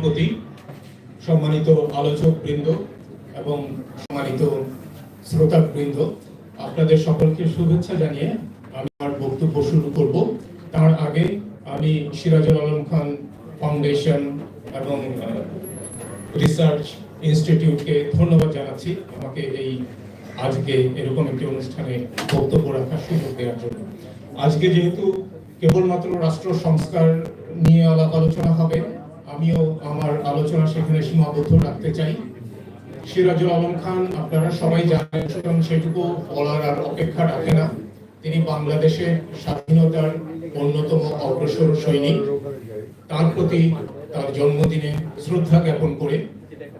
প্রতি সম্মানিত আলোচক বৃন্দ এবং সম্মানিত শ্রোতা বৃন্দ আপনাদের সকলকে শুভেচ্ছা জানিয়ে আমি আমার বক্তব্য শুরু করব। তার আগে আমি সিরাজুল আলম খান ফাউন্ডেশন এবং রিসার্চ ইনস্টিটিউটকে ধন্যবাদ জানাচ্ছি আমাকে এই আজকে এরকম একটি অনুষ্ঠানে বক্তব্য রাখার সুযোগ দেওয়ার জন্য। আজকে যেহেতু কেবলমাত্র রাষ্ট্র সংস্কার নিয়ে আলাপ আলোচনা হবে আমিও আমার আলোচনা সেখানে সীমাবদ্ধ রাখতে চাই। সিরাজুল আলম খান, আপনারা সবাই জানেন সুতরাং সেটুকু বলার আর অপেক্ষা রাখে না। তিনি বাংলাদেশের স্বাধীনতার অন্যতম অগ্রসর সৈনিক। তার প্রতি তার জন্মদিনে শ্রদ্ধা জ্ঞাপন করে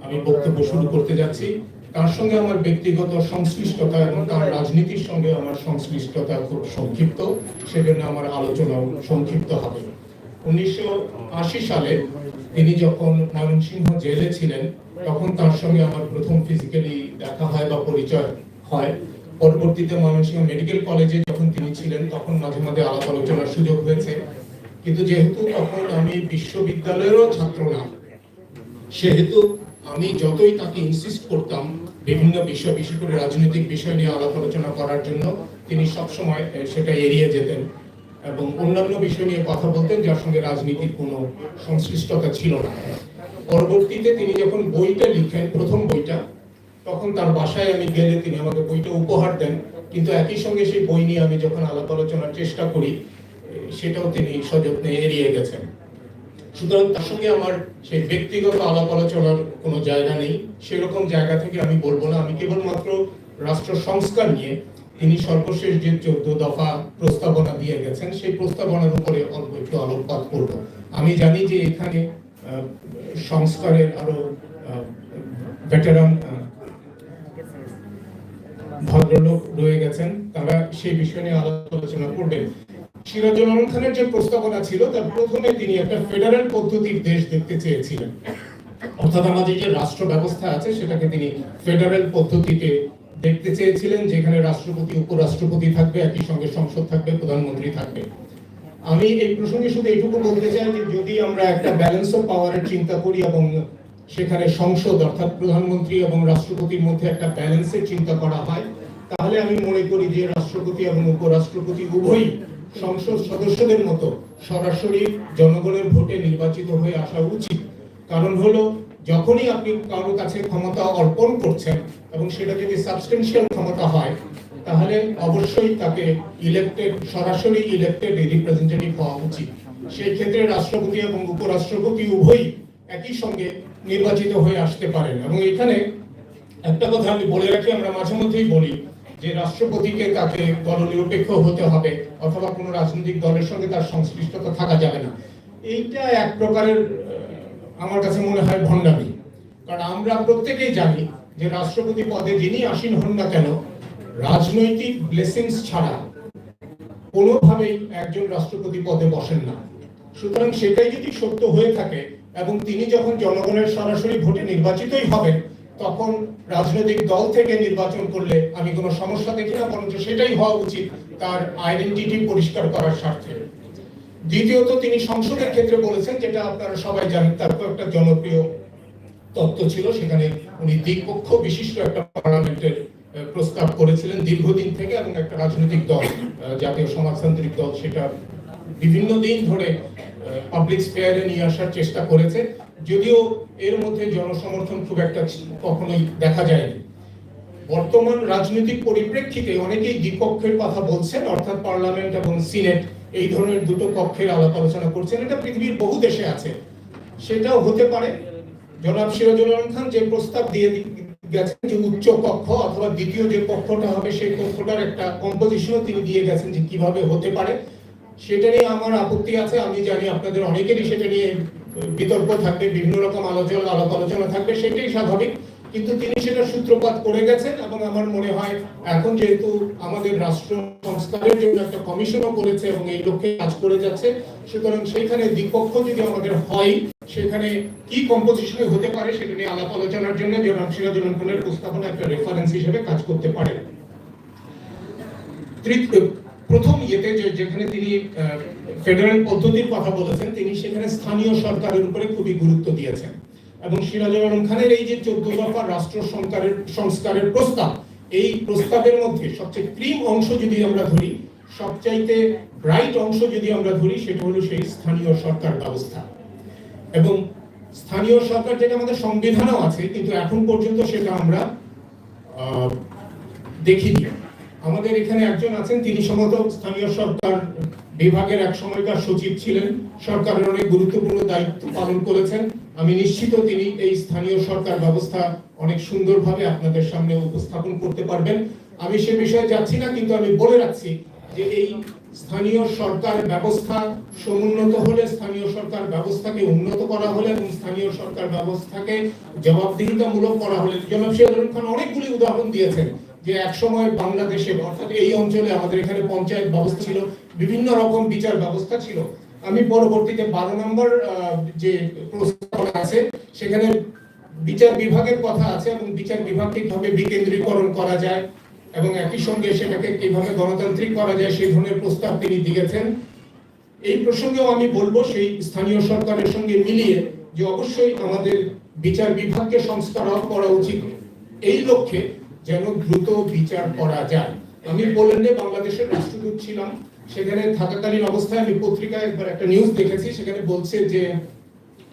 আমি বক্তব্য শুরু করতে যাচ্ছি। তার সঙ্গে আমার ব্যক্তিগত সংশ্লিষ্টতা এবং তার রাজনীতির সঙ্গে আমার সংশ্লিষ্টতা খুব সংক্ষিপ্ত। সেজন্য আমার আলোচনাও সংক্ষিপ্ত হবে। উনিশশো আশি সালে তিনি যখন ময়মনসিংহ জেলে ছিলেন, তখন তার সঙ্গে আমার প্রথম ফিজিক্যালি দেখা হয় বা পরিচয় হয়। পরবর্তীতে ময়মনসিংহ মেডিকেল কলেজে যখন তিনি ছিলেন, তখন মাঝে মাঝে আলাপ আলোচনার সুযোগ হয়েছে। কিন্তু যেহেতু তখন আমি বিশ্ববিদ্যালয়েরও ছাত্র না, সেহেতু আমি যতই তাকে ইনসিস্ট করতাম বিভিন্ন বিষয়, বিশেষ করে রাজনৈতিক বিষয় নিয়ে আলাপ আলোচনা করার জন্য, তিনি সবসময় সেটা এড়িয়ে যেতেন। এবং অন্যান্য বিষয় নিয়ে কথা বলতেন, যার সঙ্গে রাজনীতির কোনো সংশ্লিষ্টতা ছিল না। পরবর্তীতে তিনি যখন বইটা লিখেন, প্রথম বইটা, তখন তার বাসায় আমি গেলে তিনি আমাকে বইটা উপহার দেন। কিন্তু একই সঙ্গে সেই বই নিয়ে আমি যখন আলাপ আলোচনার চেষ্টা করি, সেটাও তিনি সযত্নে এড়িয়ে গেছেন। সুতরাং তার সঙ্গে আমার সেই ব্যক্তিগত আলাপ আলোচনার কোনো জায়গা নেই। সেরকম জায়গা থেকে আমি বলব না। আমি কেবলমাত্র রাষ্ট্র সংস্কার নিয়ে তিনি সর্বশেষ যে চোদ্দ দফা প্রস্তাবনা দিয়ে গেছেন, সেই প্রস্তাবনার উপরে অল্প একটু আলোকপাত করব। আমি জানি যে এখানে সংস্কারের আরও ভেটেরান ভদ্রলোক রয়ে গেছেন। তারা সেই বিষয় নিয়ে আলোচনা করবেন। সিরাজুল আলম খানের যে প্রস্তাবনা ছিল, তার প্রথমে তিনি একটা ফেডারেল পদ্ধতির দেশ দেখতে চেয়েছিলেন। অর্থাৎ আমাদের যে রাষ্ট্র ব্যবস্থা আছে, সেটাকে তিনি ফেডারেল পদ্ধতিতে দেখতে চেয়েছিলেন যেখানে রাষ্ট্রপতি, উপরাষ্ট্রপতি থাকবে, একই সঙ্গে সংসদ থাকবে, প্রধানমন্ত্রী থাকবে। আমি এই প্রসঙ্গে শুধু এইটুকু বলতে চাই যে যদি আমরা একটা ব্যালেন্স অফ পাওয়ারের চিন্তা করি এবং সেখানে সংসদ অর্থাৎ প্রধানমন্ত্রী এবং রাষ্ট্রপতির মধ্যে একটা ব্যালেন্সের চিন্তা করা হয়, তাহলে আমি মনে করি যে রাষ্ট্রপতি এবং উপরাষ্ট্রপতি উভয়ই সংসদ সদস্যদের মতো সরাসরি জনগণের ভোটে নির্বাচিত হয়ে আসা উচিত। কারণ হলো, যখনই আপনি কারোর কাছে ক্ষমতা অর্পণ করছেন এবং সেটা যদি সাবস্টেন্সিয়াল ক্ষমতা হয়, তাহলে অবশ্যই তাকে ইলেক্টেড সরাসরি ইলেক্টেড রিপ্রেজেন্টেটিভ হওয়া উচিত। সেই ক্ষেত্রে রাষ্ট্রপতি এবং উপরাষ্ট্রপতি উভয়ই একই সঙ্গে নির্বাচিত হয়ে আসতে পারেন। এবং এখানে একটা কথা আমি বলে রাখি, আমরা মাঝে মধ্যেই বলি যে রাষ্ট্রপতিকে তাকে দলনিরপেক্ষ হতে হবে, অথবা কোনো রাজনৈতিক দলের সঙ্গে তার সংশ্লিষ্টতা থাকা যাবে না। এইটা এক প্রকারের আমার কাছে মনে হয় ভণ্ডামি। কারণ আমরা প্রত্যেকেই জানি যে রাষ্ট্রপতি পদে যিনি আসীন হন না কেন, রাজনৈতিক ব্লেসিংস ছাড়া কোনোভাবেই একজন রাষ্ট্রপতি পদে বসেন না। সুতরাং সেটাই যদি সত্য হয়ে থাকে এবং তিনি যখন জনগণের সরাসরি ভোটে নির্বাচিতই হবেন, তখন রাজনৈতিক দল থেকে নির্বাচন করলে আমি কোনো সমস্যা দেখি না, বরঞ্চ সেটাই হওয়া উচিত তার আইডেন্টিটি পরিষ্কার করার স্বার্থে। দ্বিতীয়ত, তিনি সংসদের ক্ষেত্রে বলেছেন, যেটা আপনারা সবাই জানেন, তার একটা জনপ্রিয় তত্ত্ব ছিল, সেখানে উনি দ্বিপক্ষ বিশিষ্ট একটা পার্লামেন্টের প্রস্তাব করেছিলেন দীর্ঘদিন থেকে এবং একটা রাজনৈতিক দল জাতীয় সমাজতান্ত্রিক দল সেটা বিভিন্ন দিন ধরে পাবলিক স্পেয়ারে নিয়ে আসার চেষ্টা করেছে। যদিও এর মধ্যে জনসমর্থন খুব একটা কখনোই দেখা যায়নি। বর্তমান রাজনৈতিক পরিপ্রেক্ষিতে অনেকেই দ্বিপক্ষের কথা বলছেন, অর্থাৎ পার্লামেন্ট এবং সিনেট এই ধরনের দুটো পক্ষের আলাপ আলোচনা করছেন। এটা পৃথিবীর বহু দেশে আছে। সেটাও হতে পারে। জনাব সিরাজুল আলম খান যে প্রস্তাব দিয়ে গেছেন যে উচ্চ কক্ষ অথবা দ্বিতীয় যে কক্ষটা হবে, সেই কক্ষটার একটা কম্পোজিশনও তিনি দিয়ে গেছেন যে কীভাবে হতে পারে। সেটা নিয়ে আমার আপত্তি আছে। আমি জানি আপনাদের অনেকেরই সেটা নিয়ে বিতর্ক থাকবে, বিভিন্ন রকম আলোচনা আলোচনা থাকবে, সেটাই স্বাভাবিক। কিন্তু তিনি সেটা সূত্রপাত করে গেছেন এবং আমার মনে হয় এখন যেহেতু আমাদের রাষ্ট্র সংস্কারের জন্য একটা কমিশনও করেছে এবং এই লক্ষ্যে কাজ করে যাচ্ছে, সুতরাং সেইখানে দ্বিপক্ষ যদি আমাদের হয়, সেখানে কি কম্পোজিশনে হতে পারে সেটা নিয়ে আলাপ আলোচনার জন্য জনাব সিরাজুল প্রস্তাবনা একটা রেফারেন্স হিসেবে কাজ করতে পারে। প্রথম ইয়েতে যেখানে তিনি ফেডারেল পদ্ধতির কথা বলেছেন, তিনি সেখানে স্থানীয় সরকারের উপরে খুবই গুরুত্ব দিয়েছেন। এবং সিরাজুল আলম খানের এই যে চোদ্দ দফা রাষ্ট্র সংস্কারের সংস্কারের প্রস্তাব, এই প্রস্তাবের মধ্যে সবচেয়ে ক্রিম অংশ যদি আমরা ধরি, সবচাইতে ব্রাইট অংশ যদি আমরা ধরি, সেটা হলো সেই স্থানীয় সরকার ব্যবস্থা। এবং স্থানীয় সরকার যেটা আমাদের সংবিধানেও আছে, কিন্তু এখন পর্যন্ত সেটা আমরা দেখিনি। আমাদের এখানে একজন আছেন, তিনি সম্ভবত স্থানীয় সরকার বিভাগের এক সময়কার সচিব ছিলেন। সরকারের অনেক গুরুত্বপূর্ণ দায়িত্ব পালন করেছেন। আমি নিশ্চিত তিনি এই স্থানীয় সরকার ব্যবস্থা অনেক সুন্দরভাবে আপনাদের সামনে উপস্থাপন করতে পারবেন। আমি সে বিষয়ে যাচ্ছি না, কিন্তু আমি বলে রাখছি যে এই স্থানীয় সরকার ব্যবস্থা সমুন্নত হলে, স্থানীয় সরকার ব্যবস্থাকে উন্নত করা হলে এবং স্থানীয় সরকার ব্যবস্থাকে জবাবদিহিতামূলক করা হলে। জনাব সিরাজুল খান অনেকগুলি উদাহরণ দিয়েছেন যে একসময় বাংলাদেশে, অর্থাৎ এই অঞ্চলে আমাদের এখানে পঞ্চায়েত ব্যবস্থা ছিল, বিভিন্ন রকম বিচার ব্যবস্থা ছিল। আমি পরবর্তীতে বারো নম্বর যে প্রস্তাবনা আছে, সেখানে বিচার বিভাগের কথা আছে এবং বিচার বিভাগকে কীভাবে বিকেন্দ্রীকরণ করা যায় এবং একই সঙ্গে সেটাকে কীভাবে গণতান্ত্রিক করা যায় সেই ধরনের প্রস্তাব তিনি দিয়েছেন। এই প্রসঙ্গেও আমি বলব, সেই স্থানীয় সরকারের সঙ্গে মিলিয়ে যে অবশ্যই আমাদের বিচার বিভাগকে সংস্কার করা উচিত। এই লক্ষ্যে যেন দ্রুত বিচার করা যায়। আমি পোল্যান্ডে বাংলাদেশের রাষ্ট্রদূত ছিলাম। সেখানে থাকাকালীন অবস্থায় আমি পত্রিকায় একবার একটা নিউজ দেখেছি, সেখানে বলছে যে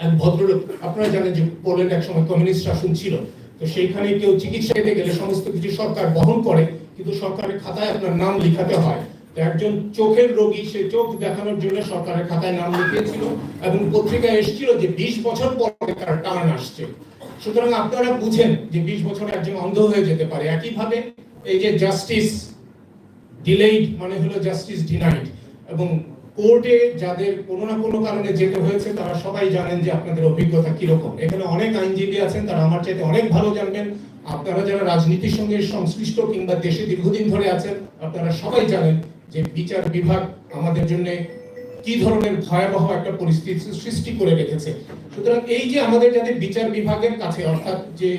এক ভদ্রলোক, আপনারা জানেন যে পোল্যান্ড এক সময় কমিউনিস্ট শাসন ছিল, তো সেইখানে কেউ চিকিৎসা পেতে গেলে সমস্ত কিছু সরকার বহন করে, কিন্তু সরকারের খাতায় আপনার নাম লিখাতে হয়। তো একজন চোখের রোগী, সে চোখ দেখানোর জন্য সরকারের খাতায় নাম লিখিয়েছিল এবং পত্রিকায় এসেছিল যে বিশ বছর পরে তার টার্ন আসছে। সুতরাং আপনারা বুঝেন যে বিশ বছর একজন অন্ধ হয়ে যেতে পারে। একইভাবে এই যে জাস্টিস ডিলেইড মানে হলো জাস্টিস ডিনাইড। এবং কোর্টে যাদের কোনো না কোনো কারণে যেতে হয়েছে, তারা সবাই জানেন যে আপনাদের অভিজ্ঞতা কীরকম। এখানে অনেক আইনজীবী আছেন, তারা আমার চাইতে অনেক ভালো জানবেন। আপনারা যারা রাজনীতির সঙ্গে সংশ্লিষ্ট কিংবা দেশে দীর্ঘদিন ধরে আছেন, আপনারা সবাই জানেন যে বিচার বিভাগ আমাদের জন্য কি ধরনের ভয়াবহ একটা পরিস্থিতি সৃষ্টি করে রেখেছে? সুতরাং এই যে আমাদের যাদের বিচার বিভাগের কাছে, অর্থাৎ যে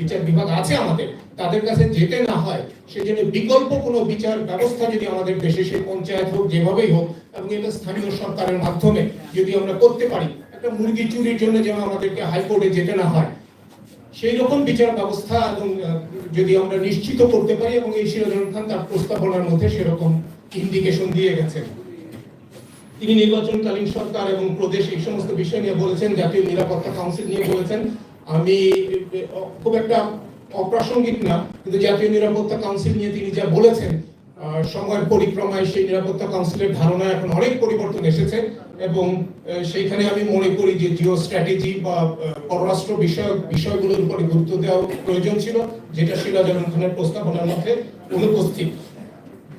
বিচার বিভাগ আছে আমাদের, তাদের কাছে যেতে না হয়, সেজন্য বিকল্প কোনো বিচার ব্যবস্থা যদি আমাদের দেশে, সে পঞ্চায়েত হোক, যেভাবেই হোক, এবং এটা স্থানীয় সরকারের মাধ্যমে যদি আমরা করতে পারি, একটা মুরগি চুরির জন্য যেন আমাদেরকে হাইকোর্টে যেতে না হয়, সেই রকম বিচার ব্যবস্থা এবং যদি আমরা নিশ্চিত করতে পারি এবং এই সিরাজুল খান তার প্রস্তাবনার মধ্যে সেরকম ইন্ডিকেশন দিয়ে গেছেন তিনি নির্বাচনকালীন সরকার এবং প্রদেশ এই সমস্ত বিষয় নিয়ে বলেছেন, জাতীয় নিরাপত্তা কাউন্সিল নিয়ে বলেছেন। আমি খুব একটা অপ্রাসঙ্গিক না, কিন্তু জাতীয় নিরাপত্তা কাউন্সিল নিয়ে তিনি যা বলেছেন সময়ের পরিক্রমায় সেই নিরাপত্তা কাউন্সিলের ধারণা এখন অনেক পরিবর্তন এসেছে এবং সেইখানে আমি মনে করি যে জিও স্ট্র্যাটেজি বা পররাষ্ট্র বিষয়ক, বিষয়গুলোর উপরে গুরুত্ব দেওয়া প্রয়োজন ছিল, যেটা সিরাজ খানের প্রস্তাবনার মধ্যে অনুপস্থিত।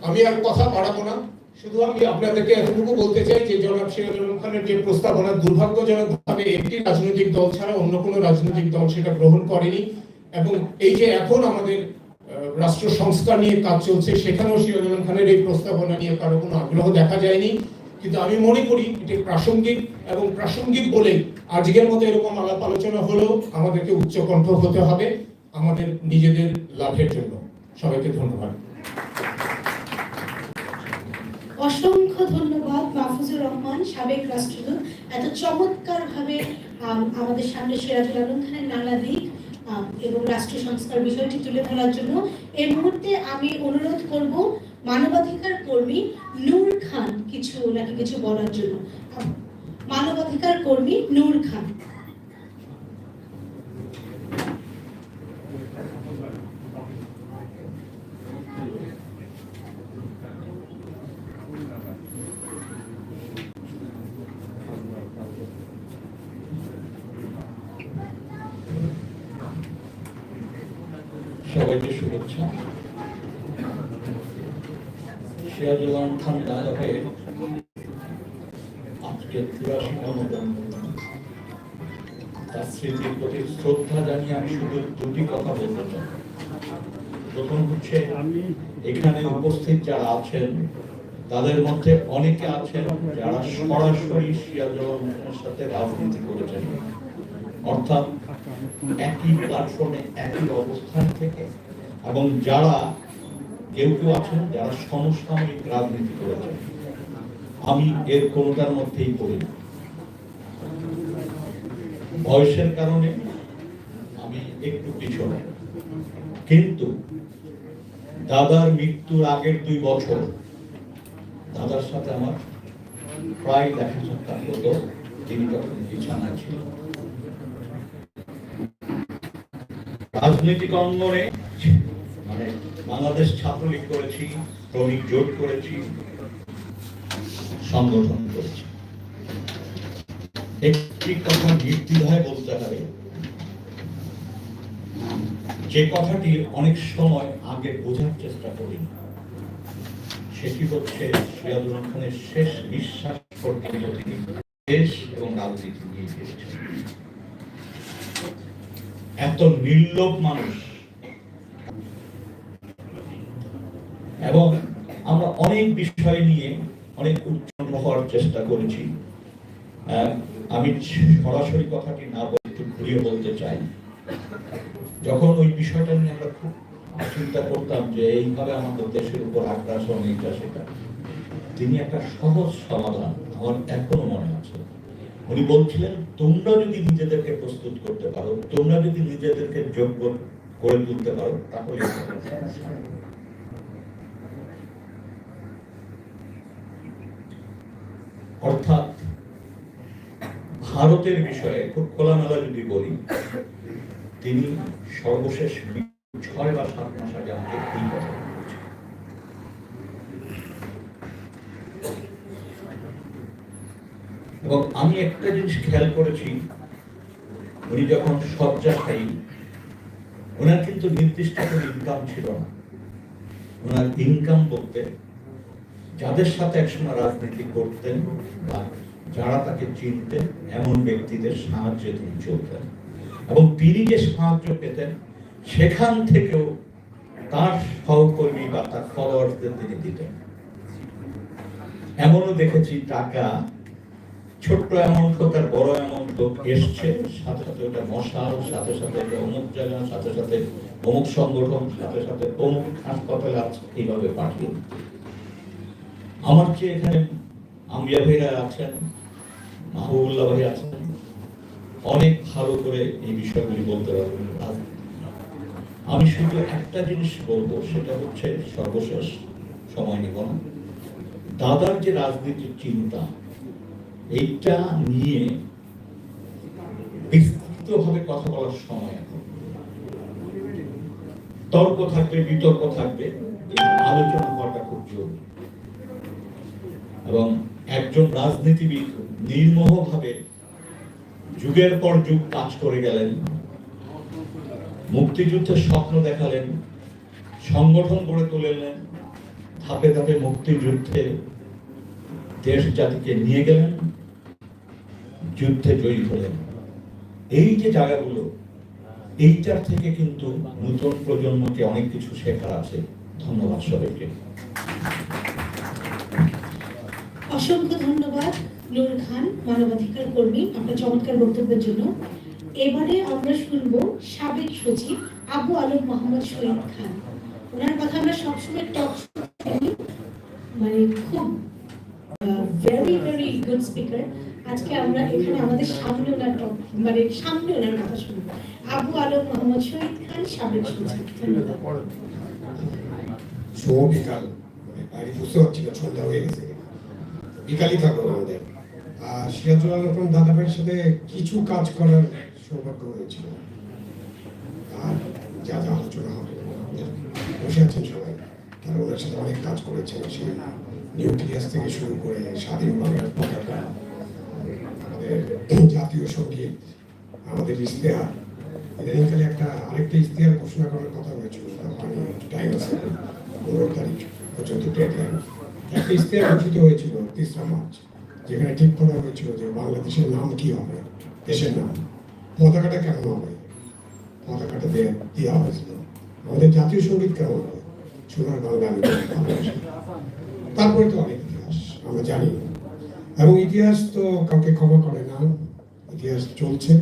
আমি আর কথা বাড়াবো না। শুধু আমি আপনাদেরকে এতটুকু বলতে চাই যে জনাব সিরাজ খানের যে প্রস্তাবনা দুর্ভাগ্যজনক ভাবে একটি রাজনৈতিক দল ছাড়া অন্য কোনো রাজনৈতিক দল সেটা গ্রহণ করেনি এবং এই যে এখন আমাদের রাষ্ট্র সংস্কার নিয়ে কাজ চলছে, সেখানেও সিরাজ আলম খানের এই প্রস্তাবনা নিয়ে কারও কোনো আগ্রহ দেখা যায়নি। কিন্তু আমি মনে করি এটি প্রাসঙ্গিক এবং প্রাসঙ্গিক বলেই আজকের মতো এরকম আলাপ আলোচনা হলেও আমাদেরকে উচ্চকণ্ঠ হতে হবে আমাদের নিজেদের লাভের জন্য। সবাইকে ধন্যবাদ। অসংখ্য ধন্যবাদ মাহফুজুর রহমান, সাবেক রাষ্ট্রদূত। এত চমৎকার ভাবে আমাদের সামনে সিরাজুল আলম খানের নানা দিক এবং রাষ্ট্র সংস্কার বিষয়টি তুলে ধরার জন্য এই মুহূর্তে আমি অনুরোধ করব মানবাধিকার কর্মী নূর খান কিছু নাকি কিছু বলার জন্য। মানবাধিকার কর্মী নূর খান সবাইকে শুভেচ্ছা সিরাজুল আলম খান নায়কের আজকে তিরাশিতম জন্মদিন তার প্রতি শ্রদ্ধা জানিয়ে আমি শুধু দুটি কথা বলতে চাই। প্রথম হচ্ছে, এখানে উপস্থিত যারা আছেন, তাদের মধ্যে অনেকে আছেন যারা সরাসরি সিরাজুল সাথে রাজনীতি করেছেন। অর্থাৎ একই প্ল্যাটফর্মে একই অবস্থান থেকে এবং যারা কেউ কেউ আছেন যারা সমসাময়িক রাজনীতি করেছেন আমি এর কোনোটার মধ্যেই পড়ি না। বয়সের কারণে আমি একটু পিছনে। কিন্তু দাদার মৃত্যুর আগের দুই বছর দাদার সাথে আমার প্রায় দেখা সাক্ষাৎ হতো, তিনি তখন বিছানা ছিল রাজনৈতিক অঙ্গনে মানে বাংলাদেশ ছাত্রলীগ করেছি, শ্রমিক জোট করেছি, সংগঠন করেছি। একটি কথা নির্দ্বিধায় বলতে হবে। যে কথাটি অনেক সময় আগে বোঝার চেষ্টা করি সেটি হচ্ছে সিরাজুল খানের শেষ তিনি দেশ এবং রাজনীতি নিয়ে এত নির্লোভ মানুষ এবং আমরা অনেক বিষয় নিয়ে অনেক উচ্চারণ হওয়ার চেষ্টা করেছি। আমি সরাসরি কথাটি না বলে একটু ঘুরিয়ে বলতে চাই। যখন ওই বিষয়টা নিয়ে আমরা খুব চিন্তা করতাম যে এইভাবে আমাদের দেশের উপর আগ্রাসন, এইটা, সেটা, তিনি একটা সহজ সমাধান আমার এখনও মনে আছে। উনি বলছিলেন, তোমরা যদি নিজেদেরকে প্রস্তুত করতে পারো, তোমরা যদি নিজেদেরকে যোগ্য করে তুলতে পারো, তাহলে অর্থাৎ ভারতের বিষয়ে খুব খোলামেলা যদি বলি, তিনি সর্বশেষ ছয় বা সাত মাস আগে আমাকে এই কথা এবং আমি একটা জিনিস খেয়াল করেছি, উনি যখন শয্যাশায়ী ওনার কিন্তু নির্দিষ্ট কোনো ইনকাম ছিল না। ওনার ইনকাম বলতে যাদের সাথে একসময় রাজনীতি করতেন বা যারা তাকে চিনতেন, এমন ব্যক্তিদের সাহায্যে তিনি চলতেন এবং তিনি যে সাহায্য পেতেন, সেখান থেকেও তার সহকর্মী বা তার ফলোয়ার্সদের তিনি দিতেন এমনও দেখেছি টাকা, ছোট্ট অ্যামাউন্ট হোক আর বড় অ্যামাউন্ট হোক, এসছে, সাথে সাথে ওটা মশাল, সাথে সাথে অমুক জায়গা, সাথে সাথে অমুক সংগঠন, সাথে সাথে অমুক হাসপাতাল আছে এইভাবে পাঠিয়ে। আমার চেয়ে এখানে আমিয়া ভাইরা আছেন, মাহবুবুল্লাহ ভাই আছেন। অনেক ভালো করে এই বিষয়গুলি বলতে পারবেন। আমি শুধু একটা জিনিস বলব, সেটা হচ্ছে সর্বশেষ সময় নিব না। দাদার যে রাজনীতির চিন্তা, এইটা নিয়ে বিস্তৃতভাবে কথা বলার সময় এখন। তর্ক থাকবে, বিতর্ক থাকবে আলোচনা হওয়াটা খুব জরুরি। এবং একজন রাজনীতিবিদ নির্মোহভাবে যুগের পর যুগ কাজ করে গেলেন, মুক্তিযুদ্ধের স্বপ্ন দেখালেন, সংগঠন গড়ে তুলেলেন ধাপে ধাপে মুক্তিযুদ্ধে দেশ জাতিকে নিয়ে গেলেন, যুদ্ধে জয়ী হলেন। এই যে জায়গাগুলো, এইটার থেকে কিন্তু নতুন প্রজন্মকে অনেক কিছু শেখার আছে। ধন্যবাদ সবাইকে। অসংখ্য ধন্যবাদ নুর খান, মানবাধিকার কর্মী, আপনার চমৎকার বক্তব্যের জন্য। এবারে আমরা শুনব সাবেক সচিব আবু আলম মোহাম্মদ শহীদ খান। ওনার কথা আমরা সবসময় টক মানে খুব ভেরি ভেরি গুড স্পিকার আজকে আমরা এখানে আমাদের সামনে ওনার টক মানে সামনে ওনার কথা শুনব। আবু আলম মোহাম্মদ শহীদ খান, সাবেক সচিব। ধন্যবাদ। শুভ বিকাল মানে বাড়ি বুঝতে পারছি সন্ধ্যা হয়ে গেছে। বিকালই থাকব আমাদের। আর সিরাজুল আলম দাদা ভাইয়ের সাথে কিছু কাজ করার সৌভাগ্য হয়েছিল। আর যা যা আলোচনা হবে বসে আছেন সবাই। তারা ওনার সাথে অনেক কাজ করেছেন, সেই নিউক্লিয়াস থেকে শুরু করে স্বাধীন বাংলার পতাকা, আমাদের জাতীয় সংগীত, আমাদের ইশতেহার। ইদানিংকালে একটা আরেকটা ইশতেহার ঘোষণা করার কথা হয়েছিল টাইম আছে পনেরো তারিখ পর্যন্ত ডেডলাইন ইশতেহার ঘোষিত হয়েছিল তেসরা মার্চ যেখানে ঠিক করা হয়েছিল যে বাংলাদেশের নাম কি হবে? দেশের নাম। পতাকাটা কেমন হবে? পতাকাটা দিয়ে দেওয়া হয়েছিল আমাদের জাতীয় সংগীত কেমন হবে? সোনার বাংলা তারপরে তো অনেক ইতিহাস, আমরা জানি। এবং ইতিহাস তো কাউকে ক্ষমা করে না। ইতিহাস চলছে।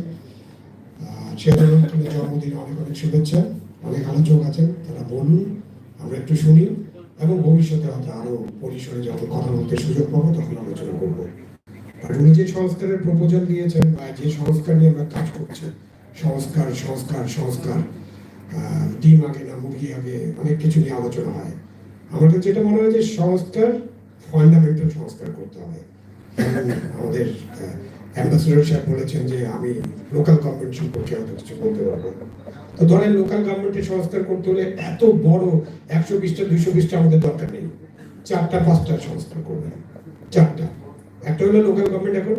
খানের জন্মদিন অনেক অনেক শুভেচ্ছা, অনেক আলোচক আছেন, তারা বলুন, আমরা একটু শুনি। এবং ভবিষ্যতে হয়তো আরও পরিসরে যখন কথা বলতে সুযোগ পাবো, তখন আলোচনা করব। আর উনি যে সংস্কারের প্রপোজাল দিয়েছেন বা যে সংস্কার নিয়ে আমরা কাজ করছি, সংস্কার সংস্কার সংস্কার ডিম আগে না, মুরগি আগে, অনেক কিছু নিয়ে আলোচনা হয়। আমার কাছে যেটা মনে হয় যে সংস্কার ফান্ডামেন্টাল সংস্কার করতে হবে। আমাদের অ্যাম্বাসেডর সাহেব বলেছেন যে আমি লোকাল গভর্নমেন্ট সম্পর্কে হয়তো কিছু বলতে পারব তো ধরেন লোকাল সংস্কার করতে হলে এত বড় একশো বিশটা, দুইশো বিশটা আমাদের দরকার নেই। চারটা, পাঁচটা সংস্কার করবেন চারটা। একটা হলো লোকাল গভর্নমেন্ট এখন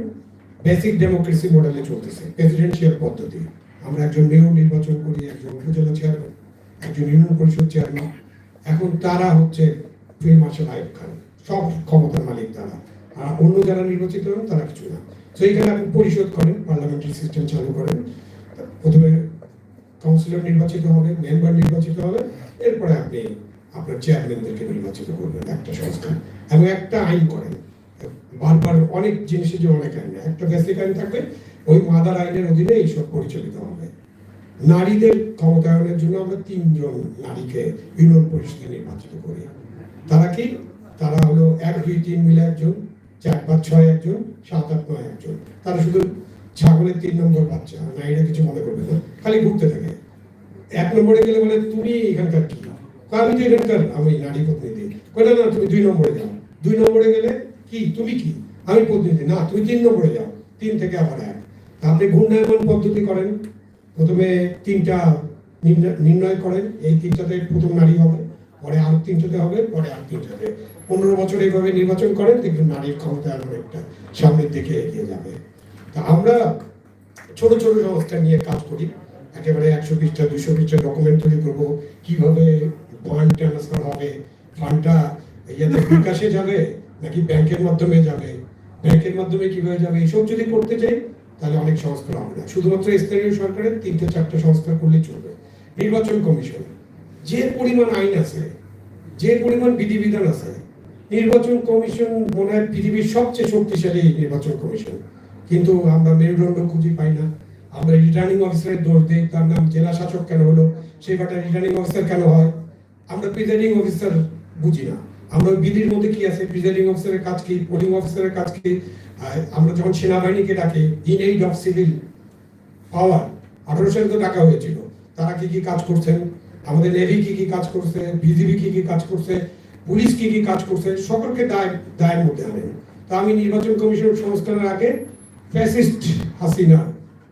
বেসিক ডেমোক্রেসি মডেলে চলতেছে প্রেসিডেন্সিয়াল পদ্ধতি। আমরা একজন মেয়র নির্বাচন করি, একজন উপজেলা চেয়ারম্যান একজন ইউনিয়ন পরিষদ চেয়ারম্যান এখন তারা হচ্ছে ফিল্ড মার্শাল আইব খান। সব ক্ষমতার মালিক তারা। আর অন্য যারা নির্বাচিত হন তারা কিছু না। তো এইখানে আপনি পরিশোধ করেন পার্লামেন্টারি সিস্টেম চালু করেন। প্রথমে কাউন্সিলর নির্বাচিত হবে মেম্বার নির্বাচিত হবে, এরপরে আপনি আপনার চেয়ারম্যানদেরকে নির্বাচিত করবেন একটা সংস্থা। এবং একটা আইন করেন। বারবার অনেক জিনিসের যে অনেক আইন। একটা বেসিক আইন থাকবে, ওই মাদার আইনের অধীনে এইসব পরিচালিত হবে। নারীদের ক্ষমতায়নের জন্য আমরা তিনজন নারীকে ইউনিয়ন পরিষদে নির্বাচিত করি। তারা কি? তারা হলো এক, দুই, তিন মিলে একজন। চার পাঁচ ছয় একজন সাত আট নয় একজন। তারা শুধু ছাগলের তিন নম্বর বাচ্চা নারীরা কিছু মনে করবে না। খালি ঘুরতে থাকে। এক নম্বরে গেলে বলে তুমি এখানকার কি? আমি তো এখানকার? আমি নারী প্রতিনিধি। কয়, না তুমি দুই নম্বরে যাও। দুই নম্বরে গেলে কি? তুমি কি? আমি প্রতিনিধি। না তুমি তিন নম্বরে যাও। তিন থেকে আবার এক। আপনি ঘূর্ণায়মান পদ্ধতি করেন। প্রথমে তিনটা নির্ণয় করেন। এই তিনটাতে প্রথম নারী হবে পরে আর তিনটাতে হবে পরে আর তিনটাতে পনেরো বছর এইভাবে নির্বাচন করেন দেখবেন নারীর ক্ষমতা আরও একটা সামনের দিকে এগিয়ে যাবে। তা আমরা ছোট ছোট সংস্থা নিয়ে কাজ করি। একেবারে একশো বিশটা দুশো বিশটা ডকুমেন্ট তৈরি করব। কীভাবে ফান্ড ট্রান্সফার হবে, ফান্ডটা ইয়াদের বিকাশে যাবে নাকি ব্যাংকের মাধ্যমে যাবে, ব্যাংকের মাধ্যমে কীভাবে যাবে, এইসব যদি করতে চাই, তাহলে অনেক সংস্কার হবে না। শুধুমাত্র স্থানীয় সরকারের তিনটে, চারটে সংস্কার করলেই চলবে। নির্বাচন কমিশন, যে পরিমাণ আইন আছে, যে পরিমাণ বিধিবিধান আছে নির্বাচন কমিশন মনে হয় পৃথিবীর সবচেয়ে শক্তিশালী নির্বাচন কমিশন। কিন্তু আমরা মেরুদণ্ড খুঁজে পাই না। আমরা রিটার্নিং অফিসারের দোষ দিই। তার নাম জেলা শাসক কেন হলো? সেই কটা রিটার্নিং অফিসার কেন হয়? আমরা প্রিজাইডিং অফিসার বুঝি না। আমরা বিধির মধ্যে কি আছে? প্রিজাইডিং অফিসারের কাজ কি? পোলিং অফিসারের কাজ কি? আমরা যখন সেনাবাহিনীকে ডাকি in aid of civil power আঠারো সালে তো ডাকা হয়েছিল। তারা কি কি কাজ করছেন? আমাদের নেভি কি কি কাজ করছে? বিজিবি কি কি কাজ করছে? পুলিশ কি কি কাজ করছে, সকলকে দায়, দায়ের মধ্যে আনেন তা আমি নির্বাচন কমিশন সংস্কারের আগে ফ্যাসিস্ট হাসিনা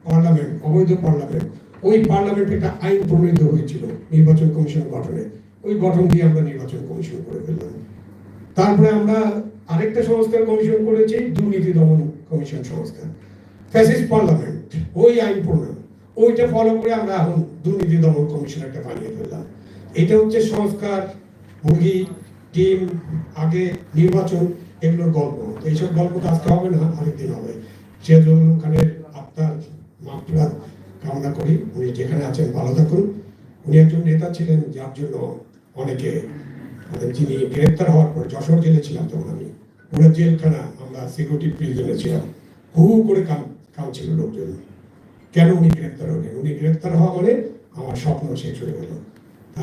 পার্লামেন্ট, অবৈধ পার্লামেন্ট, ওই পার্লামেন্টে একটা আইন প্রণীত হয়েছিল নির্বাচন কমিশন গঠনে। ওই গঠন দিয়ে আমরা নির্বাচন কমিশন করে ফেললাম। তারপরে আমরা আরেকটা সংস্কার কমিশন করেছি, দুর্নীতি দমন কমিশন সংস্কার। ফ্যাসিস্ট পার্লামেন্ট, ওই আইন প্রণয়ন ওইটা ফলো করে আমরা এখন দুর্নীতি দমন কমিশন একটা বানিয়ে ফেললাম। এটা হচ্ছে সংস্কার, মুরগি টিম আগে নির্বাচন, এগুলোর গল্প। এইসব গল্প তো আজকে হবে না, অনেকদিন হবে। আলম খানের আত্মার মাফরাত কামনা করি। উনি যেখানে আছেন, ভালো থাকুন। উনি একজন নেতা ছিলেন, যার জন্য অনেকে মানে যিনি গ্রেপ্তার হওয়ার পর যশোর জেলে ছিলাম তখন আমি। পুরো জেলখানা আমরা সিকিউরিটি প্রিজনে ছিলাম। হু করে কাম কাম ছিল লোকজন। কেন উনি গ্রেপ্তার হলেন? উনি গ্রেপ্তার হওয়া মানে আমার স্বপ্ন শেষ হয়ে গেল।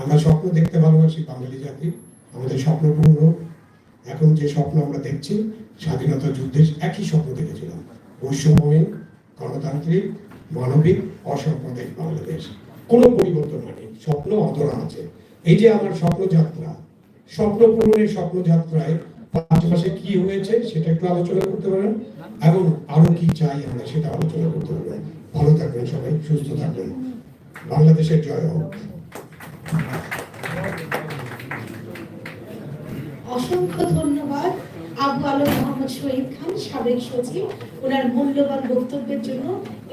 আমরা স্বপ্ন দেখতে ভালোবাসি, বাঙালি জাতি। আমাদের স্বপ্ন পূর্ণ হোক। এখন যে স্বপ্ন আমরা দেখছি, স্বাধীনতা যুদ্ধের একই স্বপ্ন দেখেছিলাম। বৈষম্যহীন, গণতান্ত্রিক, মানবিক, অসাম্প্রদায়িক বাংলাদেশ। কোনো পরিবর্তন হয়নি। স্বপ্ন অধরা আছে। এই যে আমার স্বপ্ন যাত্রা স্বপ্ন পূরণের স্বপ্ন যাত্রায় পাঁচ মাসে কি হয়েছে সেটা একটু আলোচনা করতে পারেন। এবং আরও কি চাই আমরা সেটা আলোচনা করতে পারবেন। ভালো থাকবেন সবাই, সুস্থ থাকবেন। বাংলাদেশের জয় হোক। অসংখ্য ধন্যবাদ। আবু আলম মোহাম্মদ শহীদ খান, সাবেক সচিব, ওনার মূল্যবান বক্তব্যের জন্য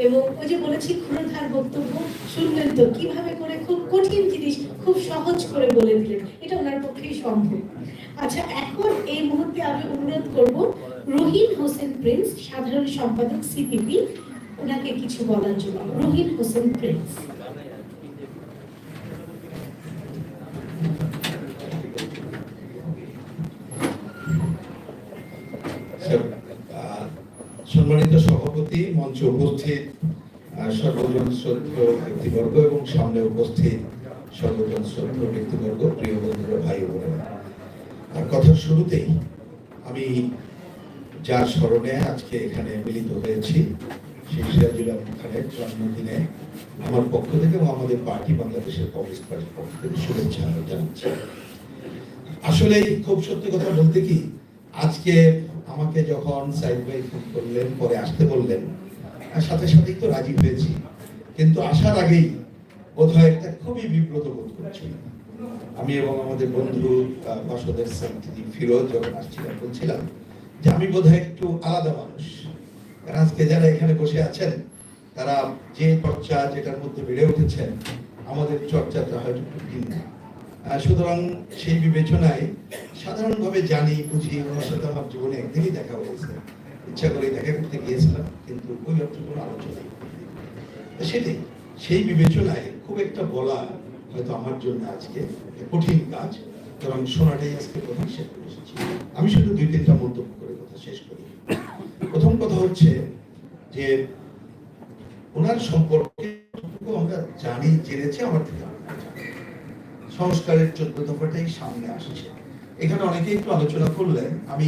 এবং ওই যে বলেছি ক্ষুরধার বক্তব্য শুনলেন তো, কীভাবে করে খুব কঠিন জিনিস খুব সহজ করে বলে দিলেন, এটা ওনার পক্ষেই সম্ভব। আচ্ছা এখন এই মুহূর্তে আমি অনুরোধ করব, রহিন হোসেন প্রিন্স, সাধারণ সম্পাদক, সিপিপি, ওনাকে কিছু বলার জন্য। রহিন হোসেন প্রিন্স। সম্মানিত সভাপতি, মঞ্চে উপস্থিত সর্বজন শ্রদ্ধ ব্যক্তিবর্গ এবং সামনে উপস্থিত সর্বজন শ্রদ্ধ ব্যক্তিবর্গ, প্রিয় বন্ধুরা, ভাই বোনেরা। আর কথার শুরুতেই আমি যার স্মরণে আজকে এখানে মিলিত হয়েছি, সেই সিরাজুল খানের জন্মদিনে আমার পক্ষ থেকে এবং আমাদের পার্টি বাংলাদেশের কমিউনিস্ট পার্টির পক্ষ থেকে শুভেচ্ছা জানাচ্ছি। আসলে খুব সত্যি কথা বলতে কি, আজকে আমাকে যখন সাইদ ভাই ফোন করলেন পরে আসতে বললেন আর সাথে সাথেই তো রাজি হয়েছি। কিন্তু আসার আগেই বোধহয় একটা খুবই বিব্রত বোধ করছি আমি এবং আমাদের বন্ধু আহ, বাসুদেব ফিরোজ যখন আসছিলাম বলছিলাম যে আমি বোধহয় একটু আলাদা মানুষ। আজকে যারা এখানে বসে আছেন তারা যে চর্চা যেটার মধ্যে বেড়ে উঠেছেন আমাদের চর্চাটা হয়তো একটু ভিন্ন। সুতরাং সেই বিবেচনায় সাধারণভাবে জানি, বুঝি ওনার সাথে আমার জীবনে একদিনই দেখা হয়েছে। ইচ্ছা করে দেখা করতে গিয়েছিলাম, কিন্তু ওই অর্থে কোনো আলোচনাই সেটাই, সেই বিবেচনায় খুব একটা বলা হয়তো আমার জন্য আজকে কঠিন কাজ, কারণ শোনাটাই আজকে প্রধান শেষ করে এসেছি। আমি শুধু দুই তিনটা মন্তব্য করে কথা শেষ করি। প্রথম কথা হচ্ছে যে, ওনার সম্পর্কে আমরা জানি, জেনেছি, আমার থেকে আপনারা জানেন। সংস্কারের চোদ্দ দফাটাই সামনে আসছে। এখানে অনেকে একটু আলোচনা করলেন, আমি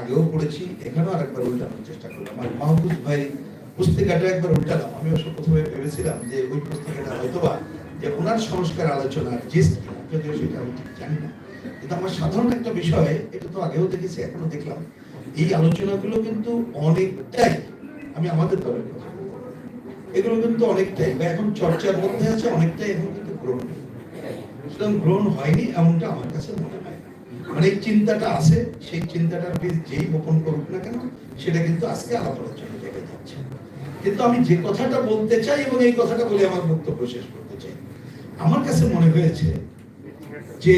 আগেও পড়েছি, এখানেও আরেকবার উল্টানোর চেষ্টা করলাম। আর মাহবুব ভাই পুস্তিকাটা একবার উল্টালাম আমি অবশ্য প্রথমে ভেবেছিলাম যে ওই পুস্তিকাটা হয়তোবা যে ওনার সংস্কার আলোচনার জিস্ট যদিও সেটা আমি ঠিক জানি না। কিন্তু আমার সাধারণ একটা বিষয়, এটা তো আগেও দেখেছি, এখনও দেখলাম। এই আলোচনাগুলো কিন্তু অনেকটাই, আমি আমাদের দলের কথা এগুলো কিন্তু অনেকটাই, বা এখন চর্চার মধ্যে আছে, অনেকটাই এখন কিন্তু গ্রহণ সুতরাং গ্রহণ হয়নি, এমনটা আমার কাছে মনে হয় এই চিন্তাটা আছে, সেই চিন্তাটার বীজ যেই বপন করুক না কেন, সেটা কিন্তু আজকে আলাপ আলোচনা জায়গায় যাচ্ছে। কিন্তু আমি যে কথাটা বলতে চাই এবং এই কথাটা বলে আমার বক্তব্য শেষ করতে চাই। আমার কাছে মনে হয়েছে যে,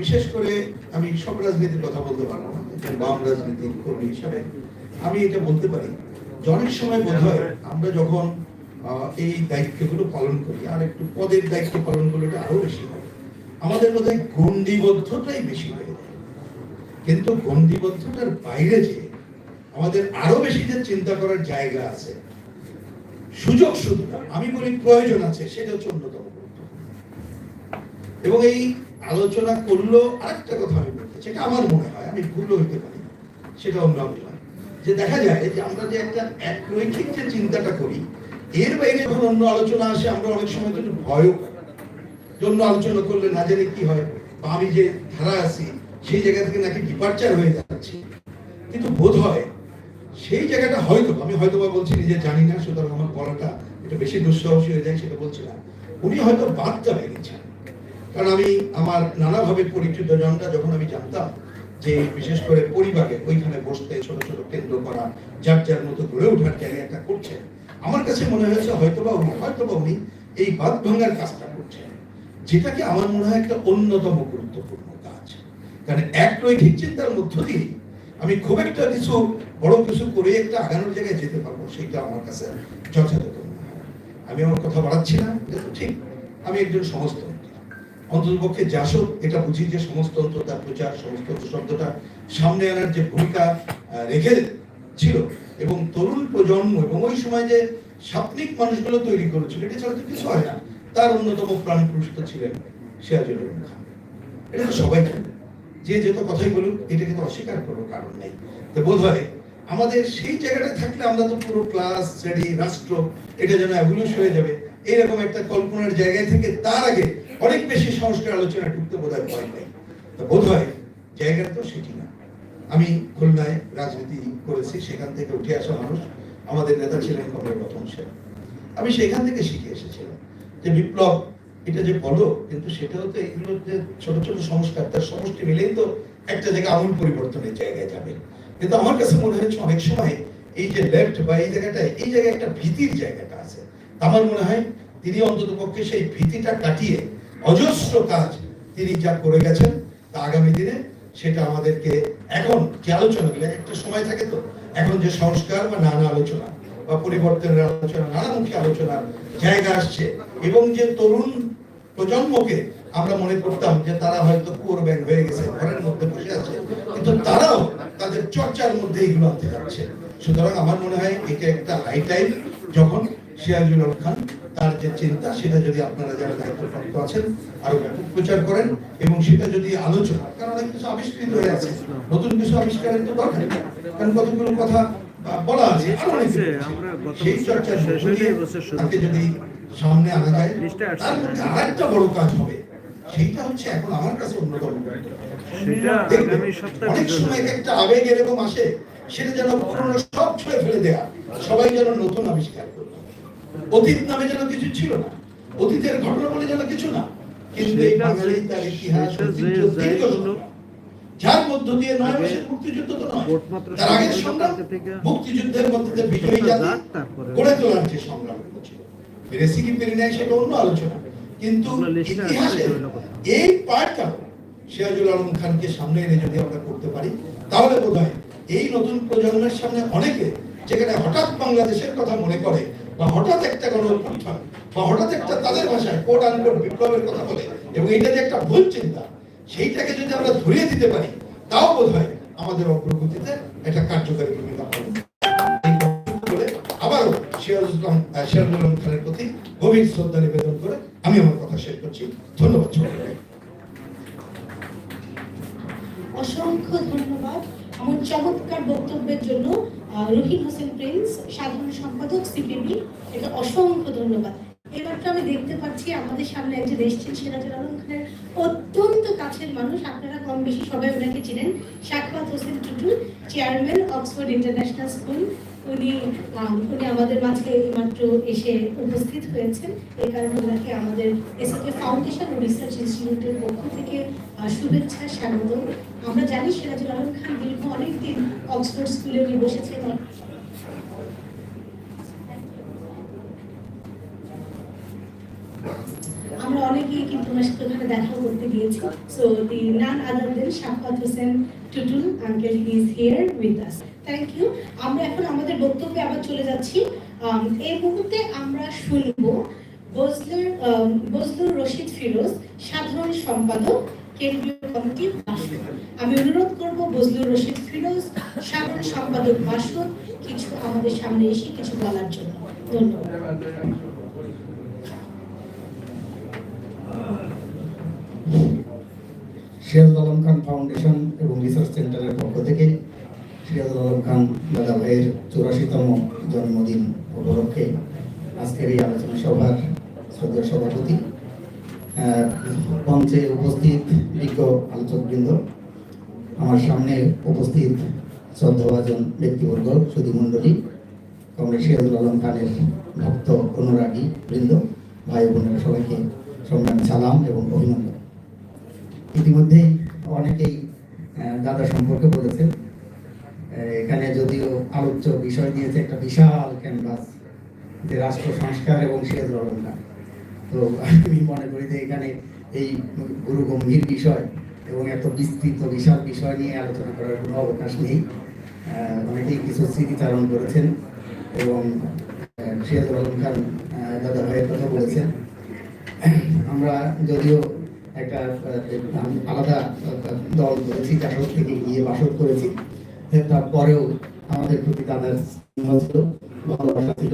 বিশেষ করে আমি সব রাজনীতির কথা বলতে পারব না বাম রাজনীতির কর্মী হিসাবে। আমি এটা বলতে পারি। যে অনেক সময় বোধ হয় আমরা যখন এই দায়িত্বগুলো পালন করি, আর একটু পদের দায়িত্ব পালন করলে এটা আরও বেশি হয়। আমাদের বোধ হয় গন্ডিবদ্ধতাই বেশি হয়ে যায়। কিন্তু গন্ডিবদ্ধতার বাইরে যে আমাদের আরও বেশি যে চিন্তা করার জায়গা আছে, সুযোগ সুবিধা, আমি বলি প্রয়োজন আছে, সেটা হচ্ছে অন্যতম এবং এই আলোচনা করল আরেকটা কথা আমি বলতে এটা আমার মনে হয়, আমি ভুল হইতে পারি সেটা অন্য বিষয় যে দেখা যায় যে আমরা যে একটা একরৈখিক যে চিন্তাটা করি, এর বাইরে যখন অন্য আলোচনা আসে, আমরা অনেক সময় তো একটু ভয়ও পাই। জন্য আলোচনা করলে না জানি কি হয়? বা আমি যে ধারা আছি, সেই জায়গা থেকে নাকি ডিপার্চার হয়ে যাচ্ছি। কিন্তু বোধ হয় সেই জায়গাটা হয়তো, আমি হয়তো বা বলছি নিজে জানি না, সুতরাং আমার বলাটা একটু বেশি দুঃসাহসী হয়ে যায় সেটা বলছি না। উনি হয়তো বাদটা ভেঙেছেন কারণ আমি আমার নানাভাবে পরিচিত জনটা যখন আমি জানতাম যে বিশেষ করে পরিবারে ওইখানে বসতে ছোট ছোট কেন্দ্র করা, যার যার মতো গড়ে ওঠার জায়গায় একটা করছেন, আমার কাছে মনে হয়েছে হয়তো হয়তোবা উনি হয়তোবা উনি এই বাদ ভাঙার কাজটা করছেন। যেটাকে আমার মনে হয় একটা অন্যতম গুরুত্বপূর্ণ কাজ। কারণ এক রৈখিক চিন্তার মধ্য দিয়ে আমি খুব একটা কিছু, বড় কিছু করে একটা আগানোর জায়গায় যেতে পারব, সেটা আমার কাছে যথাযথ আমি আমার কথা বাড়াচ্ছি না ঠিক। আমি একজন সমাজতন্ত্রী অন্ততপক্ষে জাসদ এটা বুঝি যে সমস্ততন্ত্র তার প্রচার সমস্ততন্ত্র শব্দটা সামনে আনার যে ভূমিকা রেখে ছিল। এবং তরুণ প্রজন্ম, এবং ওই সময় যে স্বপ্নিক মানুষগুলো তৈরি করেছিল, এটা ছাড়া তো কিছু হয় না। তার অন্যতম প্রাণ পুরুষ ছিলেন সিরাজুল খান। এটা তো সবাই জানে। যে যেত কথাই বলুক এটা কিন্তু অস্বীকার করার কারণ নেই। তো বোধ হয় আমাদের সেই জায়গাটায় থাকলে আমরা তো পুরো ক্লাস, শ্রেণি, রাষ্ট্র, এটা যেন অ্যাভুলেন্স হয়ে যাবে। এরকম একটা কল্পনার জায়গায় থেকে তার আগে অনেক বেশি সংস্কার আলোচনা ঢুকতে বোধ হয় ভয় নেই। তো বোধ হয় জায়গাটা তো সেটি না। আমি খুলনায় রাজনীতি করেছি, সেখান থেকে উঠে আসা মানুষ আমাদের নেতা ছিলেন কমরেড রতন সেন। আমি সেখান থেকে শিখে এসেছিলাম। যে বিপ্লব, এটা যে বলো কিন্তু সেটাও তো এগুলো যে ছোট ছোট সংস্কার, তার সমষ্টি মিলেই তো একটা জায়গায় আমূল পরিবর্তনের জায়গায় যাবে। কিন্তু আমার কাছে মনে হচ্ছে অনেক সময় এই যে লেফট বা এই জায়গাটায় এই জায়গায় একটা ভীতির জায়গাটা আছে। আমার মনে হয় তিনি অন্তত পক্ষে সেই ভীতিটা কাটিয়ে অজস্র কাজ তিনি যা করে গেছেন তা আগামী দিনে সেটা আমাদেরকে এখন যে আলোচনাগুলো, একটা সময় থাকে তো, এখন যে সংস্কার বা নানা আলোচনা বা পরিবর্তনের আলোচনা, নানামুখী আলোচনার জায়গা আসছে। এবং যে তরুণ প্রজন্মকে আমরা মনে করতাম যে তারা হয়তো কুয়োর ব্যাগ হয়ে গেছে, ঘরের মধ্যে বসে আছে, কিন্তু তারাও তাদের চর্চার মধ্যে এগুলো আনতে যাচ্ছে। সুতরাং আমার মনে হয় এটা একটা হাই টাইম যখন সিরাজুল খান তার যে চিন্তা, সেটা যদি আপনারা যারা দায়িত্বপ্রাপ্ত আছেন, আরও ব্যাপক প্রচার করেন এবং সেটা যদি আলোচনা, কারণ অনেক কিছু আবিষ্কৃত হয়ে আছে। নতুন কিছু আবিষ্কারের তো দরকার কারণ কতগুলো কথা বলা আছে আরও অনেক কিছু আছে। আমরা গত সেই চর্চার মধ্য দিয়ে হলে এবছর শুরু তাকে যদি সামনে আনা যায় তার মধ্যে আরেকটা বড় কাজ হবে। সেইটা হচ্ছে এখন আমার কাছে অন্যতম। সেটা দেখবেন, আগামী সপ্তাহে অনেক সময় একটা আবেগ এরকম আসে সেটা যেন পুরনো সব ছুঁয়ে ফেলে দেয়া সবাই যেন নতুন আবিষ্কার করবে অতীত নামে যেন কিছু ছিল না অতীতের ঘটনা বলে যেন কিছু না কিন্তু এই বাঙালি তার ইতিহাস যার মধ্য দিয়ে নয় মাসের মুক্তিযুদ্ধ তো নয়। তার আগের সংগ্রাম মুক্তিযুদ্ধের মধ্যে দিয়ে বিজয়ী জাতি গড়ে তোলার যে সংগ্রাম কি নেয় সেটা অন্য আলোচনা। কিন্তু ইতিহাসের এই পার্টটা সিরাজুল আলম খানকে সামনে এনে যদি আমরা করতে পারি তাহলে বোধ হয় এই নতুন প্রজন্মের সামনে অনেকে যেখানে হঠাৎ বাংলাদেশের কথা মনে করে বা হঠাৎ একটা অভ্যুত্থান বা হঠাৎ একটা তাদের ভাষায় কোট আনকোট বিপ্লবের কথা বলে এবং এটা যে একটা ভুল চিন্তা সেইটাকে যদি আমরা ধরিয়ে দিতে পারি, তাও বোধ হয় আমাদের অগ্রগতিতে একটা কার্যকারী ভূমিকা পালন আবারও খানের প্রতি গভীর শ্রদ্ধা নিবেদন করে আমি আমার কথা শেষ করছি। ধন্যবাদ অসংখ্য ধন্যবাদ। আমার চমৎকার বক্তব্যের জন্য রহিম হোসেন প্রিন্স, সাধারণ সম্পাদক, সিপিবি, এটা অসংখ্য ধন্যবাদ। এবার তো আমি দেখতে পাচ্ছি, আমাদের সামনে একজন এসছেন সিরাজুল আলম খানের অত্যন্ত কাছের মানুষ। আপনারা কম বেশি সবাই ওনাকে চিনেন। সাক্ষাৎ Hossain Tutul, chairman, Oxford international school. উনি উনি আমাদের মাঝে মাত্র এসে উপস্থিত হয়েছেন। এই কারণে ওনাকে আমাদের এসএকে ফাউন্ডেশন ও রিসার্চ ইনস্টিটিউটের পক্ষ থেকে শুভেচ্ছা, স্বাগত। আমরা জানি সিরাজুল আলম খান দীর্ঘ অনেকদিন অক্সফোর্ড স্কুলে উনি বসেছেন আমরা ওনার সাথে ওখানে দেখা করতে গিয়েছি। So the none other than Shafat Hossain Tutul uncle he is here with us thank you আমরা এখন আমাদের বক্তব্যে আবার চলে যাচ্ছি। আম, এই মুহূর্তে আমরা শুনব বজলুর আম, বজলুর রশিদ ফিরোজ সাধারণ সম্পাদক কেন্দ্রীয় কমিটির বাসদ আমি অনুরোধ করব বজলুর রশিদ ফিরোজ সাধারণ সম্পাদক বাসদ কিছু আমাদের সামনে এসে কিছু বলার জন্য। ধন্যবাদ। সিরাজুল আলম খান ফাউন্ডেশন এবং রিসার্চ সেন্টারের পক্ষ থেকে সিরাজুল আলম খান দাদা ভাইয়ের চৌরাশিতম জন্মদিন উপলক্ষে আজকের এই আলোচনা সভার শ্রদ্ধেয় সভাপতি মঞ্চে উপস্থিত বিজ্ঞ আলোচকবৃন্দ, আমার সামনে উপস্থিত শ্রদ্ধাভাজন ব্যক্তিবর্গ, সুধী মণ্ডলী, কমরেড সিরাজুল আলম খানের ভক্ত অনুরাগী বৃন্দ, ভাই বোনেরা সবাইকে সম্মান, সালাম এবং অভিনন্দন। ইতিমধ্যেই অনেকেই দাদা সম্পর্কে বলেছেন। এখানে যদিও আলোচ্য বিষয় দিয়েছে একটা বিশাল ক্যানভাস যে রাষ্ট্র সংস্কার এবং আলম খান তো আমি মনে করি যে এখানে এই গুরু গম্ভীর বিষয় এবং এত বিস্তৃত বিশাল বিষয় নিয়ে আলোচনা করার কোনো অবকাশ নেই। অনেকেই কিছু স্মৃতিচারণ করেছেন এবং আহ, সিরাজুল খান দাদা ভাইয়ের কথা বলেছেন। আমরা যদিও একটা আমি আলাদা দল করেছি জাসদ থেকে গিয়ে বাসর করেছি। তারপরেও আমাদের প্রতি তাদের ভালোবাসা ছিল।